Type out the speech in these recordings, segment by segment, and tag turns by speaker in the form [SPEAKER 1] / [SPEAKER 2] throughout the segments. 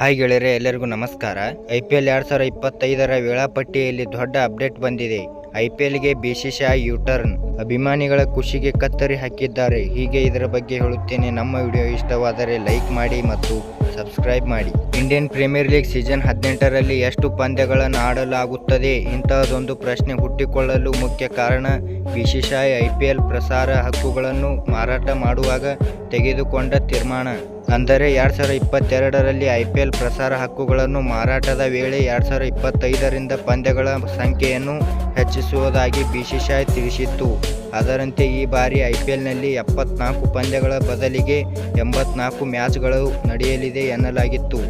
[SPEAKER 1] Hi ಗೆಳೆಯರೆ, ಎಲ್ಲರಿಗೂ ನಮಸ್ಕಾರ. ಐ ಪಿ ಎಲ್ ಎರಡು ಸಾವಿರ ಇಪ್ಪತ್ತೈದರ ವೇಳಾಪಟ್ಟಿಯಲ್ಲಿ ದೊಡ್ಡ ಅಪ್ಡೇಟ್ ಬಂದಿದೆ. ಐ ಪಿ ಎಲ್ಗೆ ಬಿಸಿಸಿಐ ಯೂಟರ್ನ್. ಅಭಿಮಾನಿಗಳ ಖುಷಿಗೆ ಕತ್ತರಿ ಹಾಕಿದ್ದಾರೆ. ಹೀಗೆ ಇದರ ಬಗ್ಗೆ ಹೇಳುತ್ತೇನೆ. ನಮ್ಮ ವಿಡಿಯೋ ಇಷ್ಟವಾದರೆ ಲೈಕ್ ಮಾಡಿ ಮತ್ತು ಸಬ್ಸ್ಕ್ರೈಬ್ ಮಾಡಿ. ಇಂಡಿಯನ್ ಪ್ರೀಮಿಯರ್ ಲೀಗ್ ಸೀಸನ್ ಹದಿನೆಂಟರಲ್ಲಿ ಎಷ್ಟು ಪಂದ್ಯಗಳನ್ನು ಆಡಲಾಗುತ್ತದೆ ಇಂತಹದೊಂದು ಪ್ರಶ್ನೆ ಹುಟ್ಟಿಕೊಳ್ಳಲು ಮುಖ್ಯ ಕಾರಣ ಬಿಸಿಸಿಐ ಐ ಪಿ ಎಲ್ ಪ್ರಸಾರ ಹಕ್ಕುಗಳನ್ನು ಮಾರಾಟ ಮಾಡುವಾಗ ತೆಗೆದುಕೊಂಡ ತೀರ್ಮಾನ. ಅಂದರೆ ಎರಡು ಸಾವಿರ ಇಪ್ಪತ್ತೆರಡರಲ್ಲಿ ಐ ಪಿ ಎಲ್ ಪ್ರಸಾರ ಹಕ್ಕುಗಳನ್ನು ಮಾರಾಟದ ವೇಳೆ ಎರಡು ಸಾವಿರ ಇಪ್ಪತ್ತೈದರಿಂದ ಪಂದ್ಯಗಳ ಸಂಖ್ಯೆಯನ್ನು ಹೆಚ್ಚಿಸುವುದಾಗಿ ಬಿಸಿಸಿಐ ತಿಳಿಸಿತ್ತು. ಅದರಂತೆ ಈ ಬಾರಿ ಐ ಪಿ ಎಲ್ನಲ್ಲಿ ಎಪ್ಪತ್ನಾಲ್ಕು ಪಂದ್ಯಗಳ ಬದಲಿಗೆ ಎಂಬತ್ನಾಲ್ಕು ಮ್ಯಾಚ್ಗಳು ನಡೆಯಲಿದೆ ಎನ್ನಲಾಗಿತ್ತು.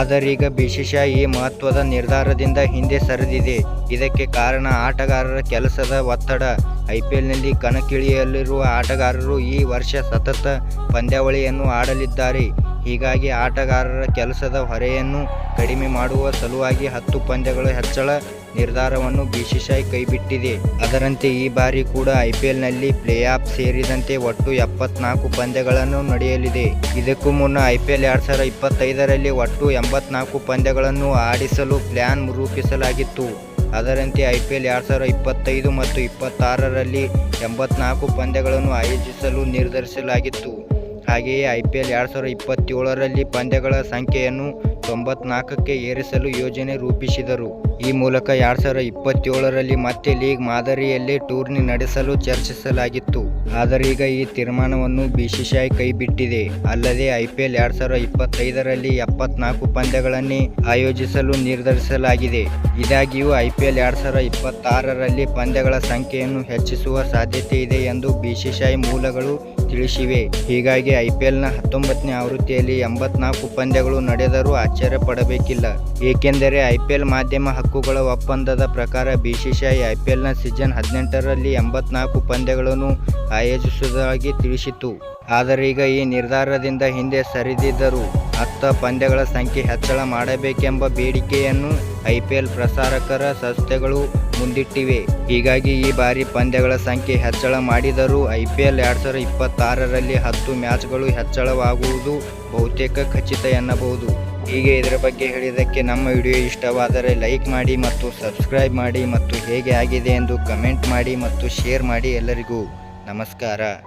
[SPEAKER 1] ಆದರೀಗ ಬಿಸಿಸಿಐ ಈ ಮಹತ್ವದ ನಿರ್ಧಾರದಿಂದ ಹಿಂದೆ ಸರಿದಿದೆ. ಇದಕ್ಕೆ ಕಾರಣ ಆಟಗಾರರ ಕೆಲಸದ ಒತ್ತಡ ಐಪಿಎಲ್ನಲ್ಲಿ ಕಣಕ್ಕಿಳಿಯಲಿರುವ ಆಟಗಾರರು ಈ ವರ್ಷ ಸತತ ಪಂದ್ಯಾವಳಿಯನ್ನು ಆಡಲಿದ್ದಾರೆ. ಹೀಗಾಗಿ ಆಟಗಾರರ ಕೆಲಸದ ಹೊರೆಯನ್ನು ಕಡಿಮೆ ಮಾಡುವ ಸಲುವಾಗಿ ಹತ್ತು ಪಂದ್ಯಗಳ ಹೆಚ್ಚಳ ನಿರ್ಧಾರವನ್ನು ಬಿಸಿಸಿಐ ಕೈಬಿಟ್ಟಿದೆ. ಅದರಂತೆ ಈ ಬಾರಿ ಕೂಡ ಐಪಿಎಲ್ನಲ್ಲಿ ಪ್ಲೇ ಆಫ್ ಸೇರಿದಂತೆ ಒಟ್ಟು ಎಪ್ಪತ್ನಾಲ್ಕು ಪಂದ್ಯಗಳನ್ನು ನಡೆಯಲಿದೆ. ಇದಕ್ಕೂ ಮುನ್ನ ಐಪಿಎಲ್ ಎರಡು ಸಾವಿರದ ಇಪ್ಪತ್ತೈದರಲ್ಲಿ ಒಟ್ಟು ಎಂಬತ್ನಾಲ್ಕು ಪಂದ್ಯಗಳನ್ನು ಆಡಿಸಲು ಪ್ಲ್ಯಾನ್ ರೂಪಿಸಲಾಗಿತ್ತು. ಅದರಂತೆ ಐ ಪಿ ಎಲ್ ಎರಡು ಸಾವಿರ ಇಪ್ಪತ್ತೈದು ಮತ್ತು ಇಪ್ಪತ್ತಾರರಲ್ಲಿ ಎಂಬತ್ನಾಲ್ಕು ಪಂದ್ಯಗಳನ್ನು ಆಯೋಜಿಸಲು ನಿರ್ಧರಿಸಲಾಗಿತ್ತು. ಹಾಗೆಯೇ ಐ ಪಿ ಎಲ್ ಎರಡು ಸಾವಿರದ ಇಪ್ಪತ್ತೇಳರಲ್ಲಿ ಪಂದ್ಯಗಳ ಸಂಖ್ಯೆಯನ್ನು ತೊಂಬತ್ನಾಲ್ಕಕ್ಕೆ ಏರಿಸಲು ಯೋಜನೆ ರೂಪಿಸಿದರು. ಈ ಮೂಲಕ ಎರಡು ಸಾವಿರದ ಇಪ್ಪತ್ತೇಳರಲ್ಲಿ ಮತ್ತೆ ಲೀಗ್ ಮಾದರಿಯಲ್ಲಿ ಟೂರ್ನಿ ನಡೆಸಲು ಚರ್ಚಿಸಲಾಗಿತ್ತು. ಆದರೀಗ ಈ ತೀರ್ಮಾನವನ್ನು ಬಿಸಿಸಿಐ ಕೈಬಿಟ್ಟಿದೆ. ಅಲ್ಲದೆ ಐ ಪಿ ಎಲ್ ಎರಡು ಸಾವಿರದ ಇಪ್ಪತ್ತೈದರಲ್ಲಿ ಎಪ್ಪತ್ನಾಲ್ಕು ಪಂದ್ಯಗಳನ್ನೇ ಆಯೋಜಿಸಲು ನಿರ್ಧರಿಸಲಾಗಿದೆ. ಇದಾಗಿಯೂ ಐ ಪಿ ಎಲ್ ಎರಡು ಸಾವಿರದ ಇಪ್ಪತ್ತಾರರಲ್ಲಿ ಪಂದ್ಯಗಳ ಸಂಖ್ಯೆಯನ್ನು ಹೆಚ್ಚಿಸುವ ಸಾಧ್ಯತೆ ಇದೆ ಎಂದು ಬಿಸಿಸಿಐ ಮೂಲಗಳು ತಿಳಿಸಿವೆ. ಹೀಗಾಗಿ ಐಪಿಎಲ್ನ ಹತ್ತೊಂಬತ್ತನೇ ಆವೃತ್ತಿಯಲ್ಲಿ ಎಂಬತ್ನಾಲ್ಕು ಪಂದ್ಯಗಳು ನಡೆದರೂ ಆಶ್ಚರ್ಯ ಪಡಬೇಕಿಲ್ಲ ಏಕೆಂದರೆ ಐಪಿಎಲ್ ಮಾಧ್ಯಮ ಹಕ್ಕುಗಳ ಒಪ್ಪಂದದ ಪ್ರಕಾರ ಬಿಸಿಸಿಐ ಐಪಿಎಲ್ನ ಸೀಸನ್ ಹದಿನೆಂಟರಲ್ಲಿ ಎಂಬತ್ನಾಲ್ಕು ಪಂದ್ಯಗಳನ್ನು ಆಯೋಜಿಸುವುದಾಗಿ ತಿಳಿಸಿತು ಆದರೆ ಈಗ ಈ ನಿರ್ಧಾರದಿಂದ ಹಿಂದೆ ಸರಿದಿದ್ದರು. ಹತ್ತ ಪಂದ್ಯಗಳ ಸಂಖ್ಯೆ ಹೆಚ್ಚಳ ಮಾಡಬೇಕೆಂಬ ಬೇಡಿಕೆಯನ್ನು ಐ ಪಿ ಎಲ್ ಪ್ರಸಾರಕರ ಸಂಸ್ಥೆಗಳು ಮುಂದಿಟ್ಟಿವೆ. ಹೀಗಾಗಿ ಈ ಬಾರಿ ಪಂದ್ಯಗಳ ಸಂಖ್ಯೆ ಹೆಚ್ಚಳ ಮಾಡಿದರೂ ಐ ಪಿ ಎಲ್ ಎರಡು ಸಾವಿರ ಇಪ್ಪತ್ತಾರರಲ್ಲಿ ಹತ್ತು ಮ್ಯಾಚ್ಗಳು ಹೆಚ್ಚಳವಾಗುವುದು ಬಹುತೇಕ ಖಚಿತ ಎನ್ನಬಹುದು. ಹೀಗೆ ಇದರ ಬಗ್ಗೆ ಹೇಳಿದ್ದಕ್ಕೆ ನಮ್ಮ ವಿಡಿಯೋ ಇಷ್ಟವಾದರೆ ಲೈಕ್ ಮಾಡಿ ಮತ್ತು ಸಬ್ಸ್ಕ್ರೈಬ್ ಮಾಡಿ ಮತ್ತು ಹೇಗೆ ಆಗಿದೆ ಎಂದು ಕಮೆಂಟ್ ಮಾಡಿ ಮತ್ತು ಶೇರ್ ಮಾಡಿ ಎಲ್ಲರಿಗೂ ನಮಸ್ಕಾರ.